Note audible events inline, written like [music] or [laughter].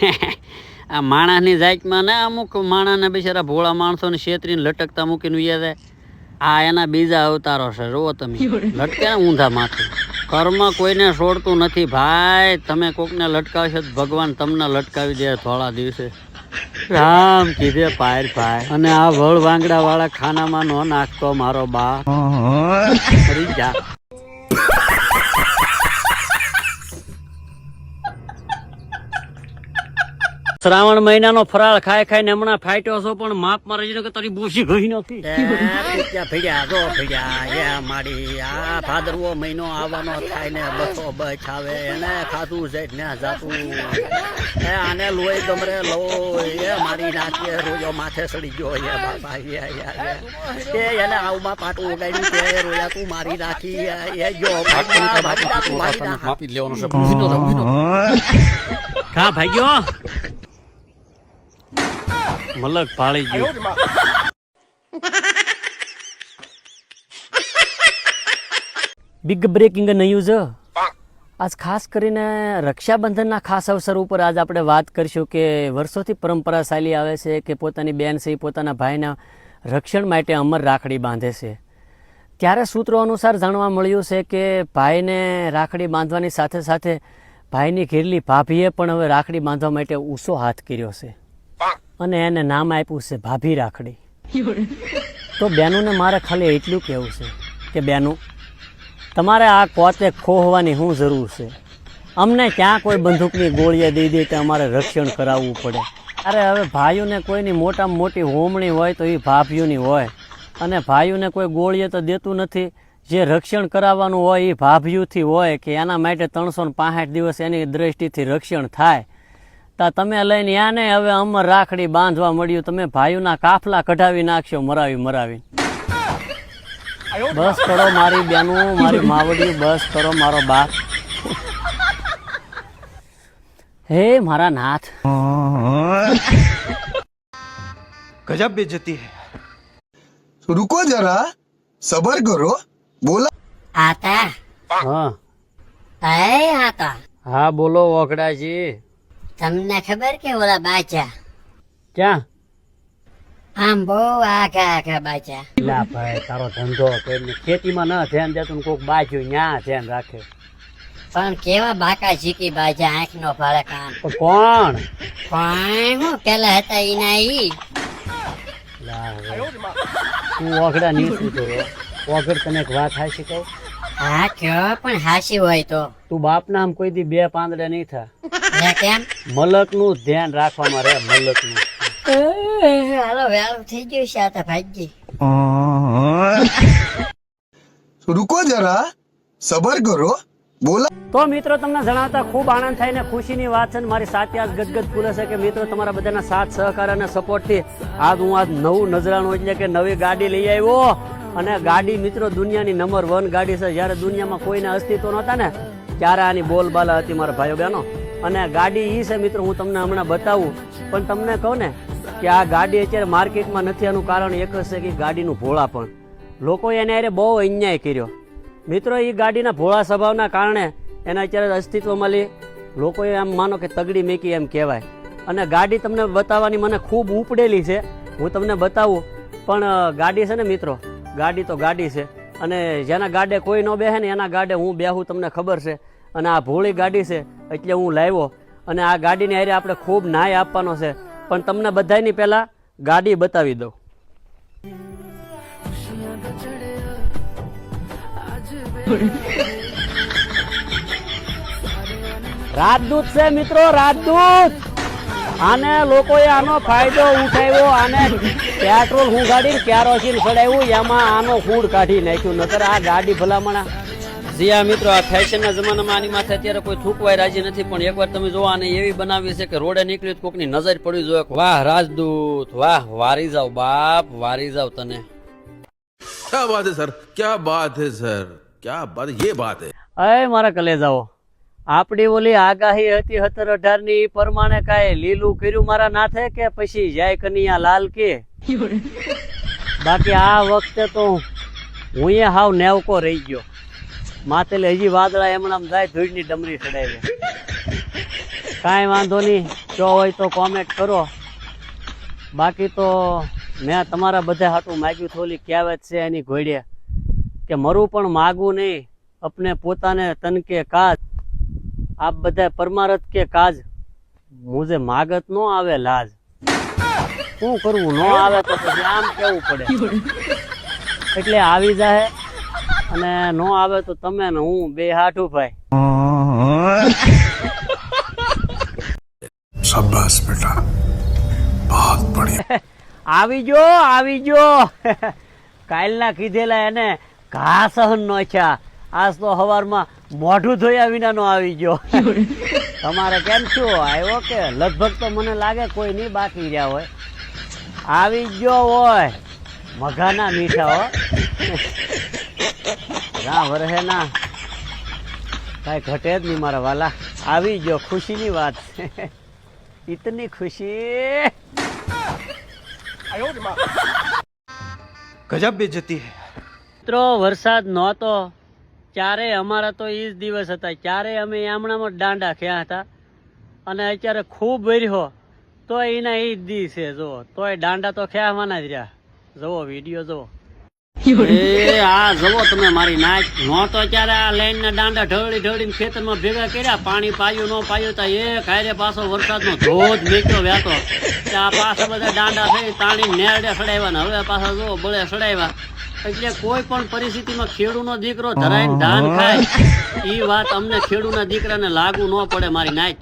[laughs] આ માણસની જાતમાં ને અમુક માણસને બિચારા ભોળા માણસોને છેતરીને લટકતા મૂકીને ઉયા જાય. આ એના બીજા અવતારો છે રો તમે. લટકે ઊંધા માથે કર્મ કોઈને છોડતું નથી. ભાઈ તમે કોકને લટકાવશો તો ભગવાન તમને લટકાવી દે થોડા દિવસે. રામ કીધે પાયર ભાઈ અને આ વળ વાંગડા વાળા ખાનામાં નો નાખતો મારો બા જા. શ્રાવણ મહિનાનો ફરાળ ખાઈ ખાઈને હમણાં ફાટ્યો છો પણ માપ મારે છે કે તારી બોસી ગઈ નથી ભીડ્યા જો ભીડ્યા એ માડી આ ભાદરવો મહિનો આવવાનો થાય ને બસો બચ આવે એને ખાધું છે ને જાતું. એ આને લોહી ગમરે લોહી એ મારી નાખીએ રોજો માથે સડી ગયો એ બાપા એ એને આવમાં પાટું ઉગાડ્યું તે રોયા તું મારી નાખી એ, મારી મારી નાખ. માપી લેવાનો છે. ખા ભાઈ રહો, ઊભી તો રહો. ખા ભાગ્યો મલક ભાળી ગયો. બિગ બ્રેકિંગ ન્યૂઝ આજ ખાસ કરીને રક્ષાબંધનના ખાસ અવસર ઉપર આજ આપણે વાત કરીશું કે વર્ષોથી પરંપરા ચાલી આવે છે કે પોતાની બેન છે પોતાના ભાઈના રક્ષણ માટે અમર રાખડી બાંધે છે. ત્યારે સૂત્રો અનુસાર જાણવા મળ્યું છે કે ભાઈને રાખડી બાંધવાની સાથે સાથે ભાઈની ઘેરલી ભાભીએ પણ હવે રાખડી બાંધવા માટે ઊંચો હાથ કર્યો છે. અને એને નામ આપ્યું છે ભાભી રાખડી. તો બેનુને મારે ખાલી એટલું કહેવું છે કે બેનું, તમારે આ કોતે ખોહવાની શું જરૂર છે? અમને ક્યાં કોઈ બંદૂકની ગોળીએ દઈ દે કે અમારે રક્ષણ કરાવવું પડે? અરે હવે ભાઈઓને કોઈની મોટામાં મોટી હોમણી હોય તો એ ભાભીઓની હોય. અને ભાઈઓને કોઈ ગોળીએ તો દેતું નથી. જે રક્ષણ કરાવવાનું હોય એ ભાભીઓથી હોય કે એના માટે ત્રણસો ને દિવસ એની દ્રષ્ટિથી રક્ષણ થાય. તા તમે લઈને યાને હવે અમર રાખડી બાંધવા મળ્યું. તમે ભાઈઓના કાફલા કઢાવી નાખશો મરાવી મરાવી બસ કરો મારી બેનું મારી માવડી બસ કરો મારો બાપ. હે મારા નાથ. ગજબ બેજતી હે. રુકો જરા સબર કરો બોલા. આતા? હા. આતા. હા બોલો વખડાજી. તમને ખબર કે ઓલા બાચા? ક્યાં? આમ બહુ આખા આખા બાચા. લા ભાઈ તારો ધંધો કરીને ખેતીમાં ન ધ્યાન દેતું કોઈક કોક બાજુ ન્યા ધ્યાન રાખે. પણ કેવા બાકા શીખી બાજા આંખ નો ફાળે કામ કોણ? પણ હું પેલા હતા ઈના ઈ. તું ઓગડા નહીં તો રે. ઓગડ તને એક વાત હાશી કહું? હા કયો પણ હાસી હોય તો. તું બાપ નામ કોઈ દી બે પાંદડે નહીં થા. કેમ? મલકનું ધ્યાન રાખવામાં રે મલકનું હાલો વેલ થઈ ગયું છે આ ભાઈજી રૂકો જરા સબર કરો બોલા. તો મિત્રો તમને જણાવતા ખૂબ આનંદ થાય ને ખુશીની વાત છે ને મારી સાથે આજ ગદગદ ફૂલે છે કે મિત્રો તમારા બધાના સાથ સહકાર અને સપોર્ટથી આજ હું આજ નવું નજરાણું એટલે કે નવી ગાડી લઈ આવ્યો. અને ગાડી મિત્રો દુનિયાની નંબર વન ગાડી છે. જ્યારે દુનિયામાં કોઈને અસ્તિત્વ નહોતા ને, ત્યારે આની બોલબાલા હતી મારા ભાઈઓ બહેનો. અને ગાડી ઈ છે મિત્રો, હું તમને હમણાં બતાવું. પણ તમને કહું ને કે આ ગાડી અત્યારે માર્કેટમાં નથી એનું કારણ એક જ છે કે ગાડીનું ભોળા પણ. લોકોએ એને અરે બહુ અન્યાય કર્યો. મિત્રો એ ગાડીના ભોળા સ્વભાવના કારણે એના અત્યારે અસ્તિત્વમાં લે લોકોએ એમ માનો કે તગડી મેકી એમ કહેવાય. અને ગાડી તમને બતાવવાની મને ખૂબ ઉપડેલી છે. હું તમને બતાવું. પણ ગાડી છે ને મિત્રો ગાડી તો ગાડી છે. અને જેના ગાડે કોઈ ન બેહે ને એના ગાડે હું બેહું તમને ખબર છે. અને આ ભોળી ગાડી છે, એટલે હું લાવ્યો. અને આ ગાડીને હારે આપણે ખૂબ નાય આપવાનો છે. પણ તમને બધાની પહેલાં ગાડી બતાવી દઉં. રાજદૂત છે મિત્રો, રાજદૂત! અને લોકોએ આનો ફાયદો ઉઠાવ્યો અને પેટ્રોલ હું ઉગાડીને કેરોસીન ચડાવ્યું એમાં આનો ફૂડ કાઢી નાખ્યું. નતર આ ગાડી ભલામણા. જીયા મિત્રો આ ફેશનના જમાનામાં આની માથે અત્યારે કોઈ થૂકવાય રાજી નથી પણ એકવાર તમે જોવા અને એવી બનાવી છે કે રોડે નીકળી કોકની નજર પડી જોઈએ. વાહ રાજદૂત વાહ વારી જાવ બાપ વારી જાવ તને. ક્યા બાત હે સર? ક્યા બાત હે સર? ક્યા બાત યે બાત હે. અય મારા કલેજાઓ. આપણી ઓલી આગાહી હતી સત્તર અઢારની પ્રમાણે કાંઈ લીલું કર્યું મારા નાથે કે પછી જય કનિયા લાલ કે? બાકી આ વખતે તો હું એ હાવ નેવકો રહી ગયો. માથે હજી વાદળા એમણામ જાય ધૂળની ડમરી ચડાવી. કાંઈ વાંધો નહીં, જો હોય તો કોમેન્ટ કરો. બાકી તો મેં તમારા બધા હાટું માગ્યું થોલી કહેવત છે એની ઘોડે કે મરું પણ માગવું નહીં, અપને પોતાને તન કે આ બધા પરમારથ કે કાજ? મુજે માગત નો આવે લાજ. શું કરવું? નો આવે તો પછી આમ કેવું પડે? એટલે આવી જાય અને નો આવે તો તમે ને હું બે હાઠું ભાઈ. શાબાશ બેટા. બહુત બઢિયા. આવી ગયો આવી ગયો કાલના કીધેલા એને ઘા સહન નો છે આજ તો સવારમાં મોઢું ધોયા વિનાનો આવી ગયો. તમારે કેમ છો? આવ્યો કે? લગભગ તો મને લાગે કોઈ નહીં બાકી રહ્યા હોય. આવી ગયો હોય. મઘાના મીઠા ના વરહે ના. કાંઈ ઘટે જ નહીં મારા વાલા. આવી ગયો. ખુશીની વાત. છે ઇતની ખુશી. ગજબ બેજતી જતી મિત્રો વરસાદ નહોતો. ચારે અમારા તો એ જ દિવસ હતા ચારે અમે આમણામાં દાંડા ખ્યા હતા. અને અત્યારે ખૂબ ભર્યો તો એના એ જ દી છે જો તોય દાંડા તો ખેવાના જ રહ્યા. જુઓ વીડિયો જુઓ. એ આ જુઓ તમે મારી નાચ નો તો ત્યારે આ લાઈન ના દાંડા ઢળી ઢળીને ખેતરમાં ભેગા કર્યા. પાણી પાયું ન પાયું તો એ હારે પાછો વરસાદનો ધોધ મેક્યો વ્યાતો. આ પાછા બધા દાંડા થઈ તાણી નેરડે સડાવ્યા ને હવે પાછા જુઓ બળે સડાવ્યા. એટલે કોઈ પણ પરિસ્થિતિમાં ખેડૂનો દીકરો ધરાઈને ધાન ખાય એ વાત અમને ખેડૂના દીકરાને લાગુ ન પડે મારી નાચ